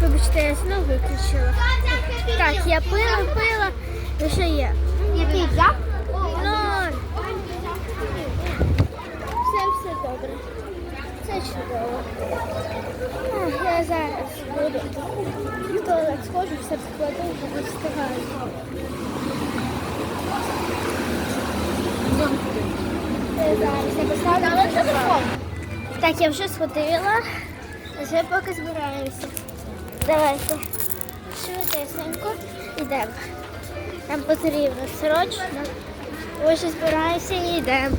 Вибачте, я знову виключила. Так, я пила, пила. І що є? Який взяв? Ноль. Все, все добре. Все чудово. Я зараз буду в туалет схожу, все складу, не встигаю. Я зараз я поставлю телефон. Так, я вже сходила. Вже поки збираємося. Давайте. Швидесенько йдемо. Нам потрібно срочно. Ось збираємося і йдемо.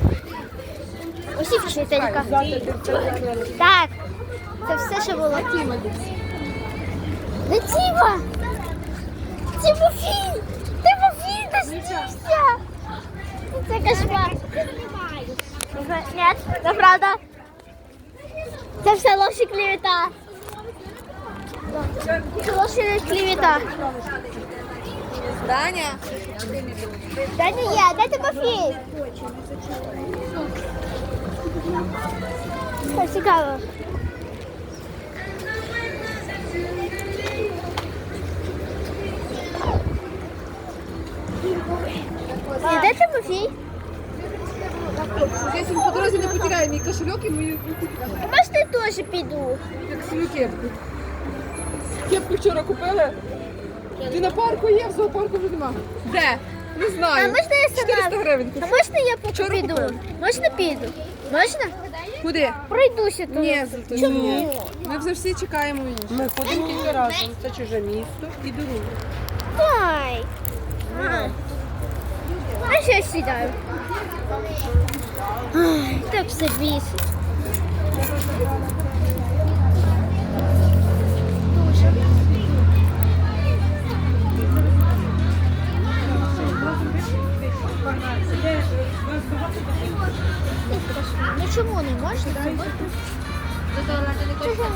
Ось і вчителька. Так. Це все, що було. Не Тіма! Тимофій! Тимофій, ти снівся! Це кошмар. Ні, це правда. Це все ложі клівета. Це ложі клівета. Даня. Де не є? Де Тимофій? Це цікаво. І Де Тимофій? Якщо ми по дорозі не потеряємо мій кошельок і мою Можете я теж піду? як свою кепку. Вчора купили. Ти на парку є, в зоопарку вже нема. Де? Не А знаю. можна я сама? 400 гривень. А можна я поки Вчора піду? купила. Можна піду? Можна? Куди? Пройдуся тут. Ні, Золотусь, Чому? ні. Ми вже всі чекаємо її. Ми ходимо тільки разом. Це чуже місто і дорога. Дай. А. А я сідаю? Ай, так все бісить. Ну чому не можна? Чого ні? Чого?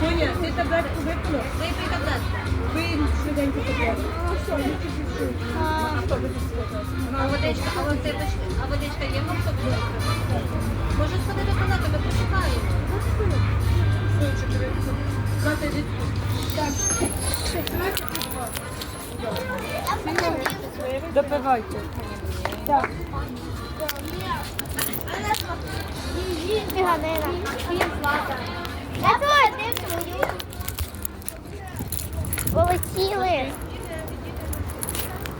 Соня, ти таблетку випила? Випий таблетку. Вийдіть швиденько таблетку. А, А водичка, а водичка, а водичка є вам собі? Може сходити до туалету, ми почекаємо. Допивайте. Я. Полетіли.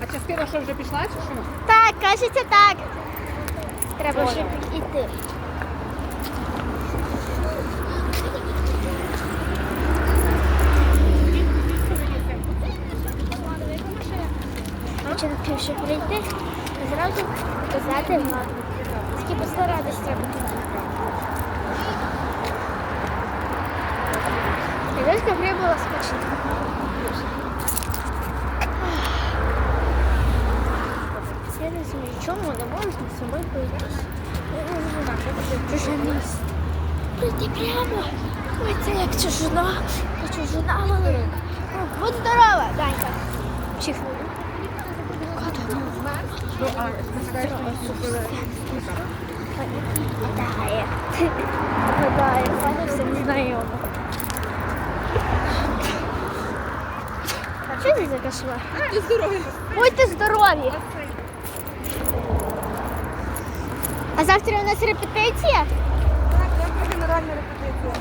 А частина що вже пішла чи що? Так, кажеться так. Треба ще йти. Напивши прийти, а зразу показати вам. Тільки постаратись треба тоді. Якась гра була смачна. Я не знаю, чому не можна з собою пройтись. Я не. Прийти прямо. Ой, це як чужина. Я чужина велика. Будь здорова, Данька. Чихну. А що це за кошмар? Ти здоровий. Будьте здорові! А завтра у нас репетиція? Так, завтра генеральна репетиція.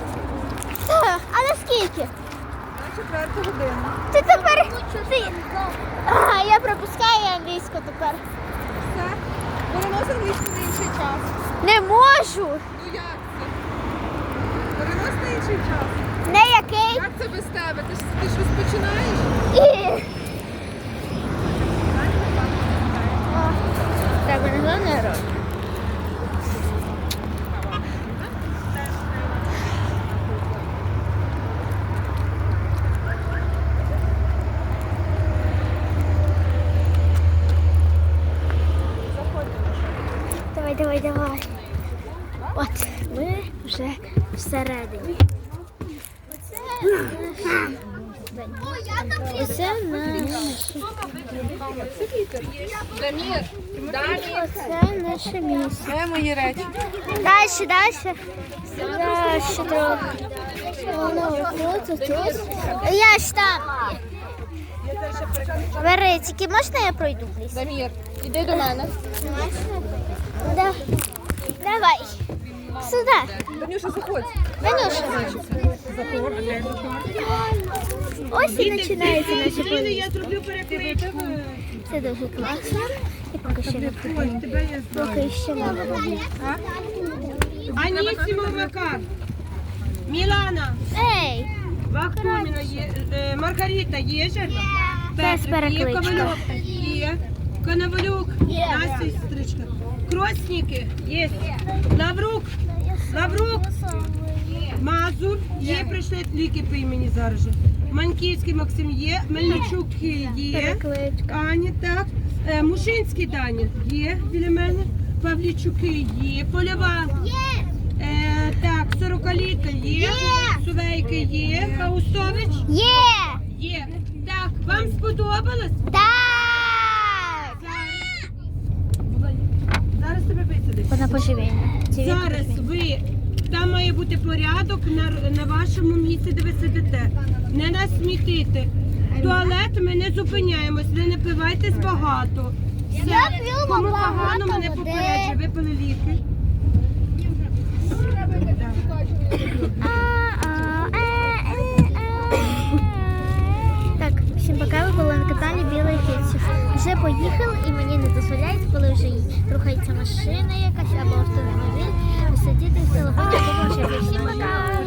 Так, а наскільки? На четверту годину. Ти тепер. Ти... А, я пропускаю англійську тепер. Перенос англійську на інший час. Не можу! Ну як це? Перенос на інший час. Не який. Як це без тебе? Ти ж ти ж розпочинаєш? І... Так, не головне рот. Давай, давай, давай. От ми вже всередині. Оце наш. Дамір, Дамір. Оце наше місце. Де мої речі? Дальше, дальше. Дальше трохи. Воно тут, тут. Я ж там. Бери, тільки можна я пройду, пліс? Дамір, іди до мене. Да. Давай. Сюди. Данюша, заходь. Ванюша. Ось і починається наше Ліна, поїзд. я зроблю перекличку. Це дуже класно. І поки що не поки ще мало води. Анісімо Макар. Мілана. Ей! Вахтоміна є. е, Маргарита є же? Без Петрик є. Коновалюк. Настя сестричка. Кросніки є. Лаврук. Лаврук. Мазур. Є, прийшли ліки по імені зараз же. Маньківський Максим є. Мельничук є. Аня, так. Е, Мушинський Даня є біля мене. Павлічуки є. Польова. Є! Е, так, сорокаліта є. Є. Сувейки є. Хаусович Є! є. Так, вам сподобалось? Так! Зараз тебе поживільна. Зараз ви там має бути порядок на, на вашому місці, де ви сидите. Не насмітити. Туалет ми не зупиняємось, не напивайтесь багато. Все. Кому погано, мене попереджує, випили ліки. Так, всім пока, ви були на каналі Білий Киців. Вже поїхали і мені не дозволяють, коли вже рухається машина якась або автомобіль, сидіти в телефоні, тому що всі пока.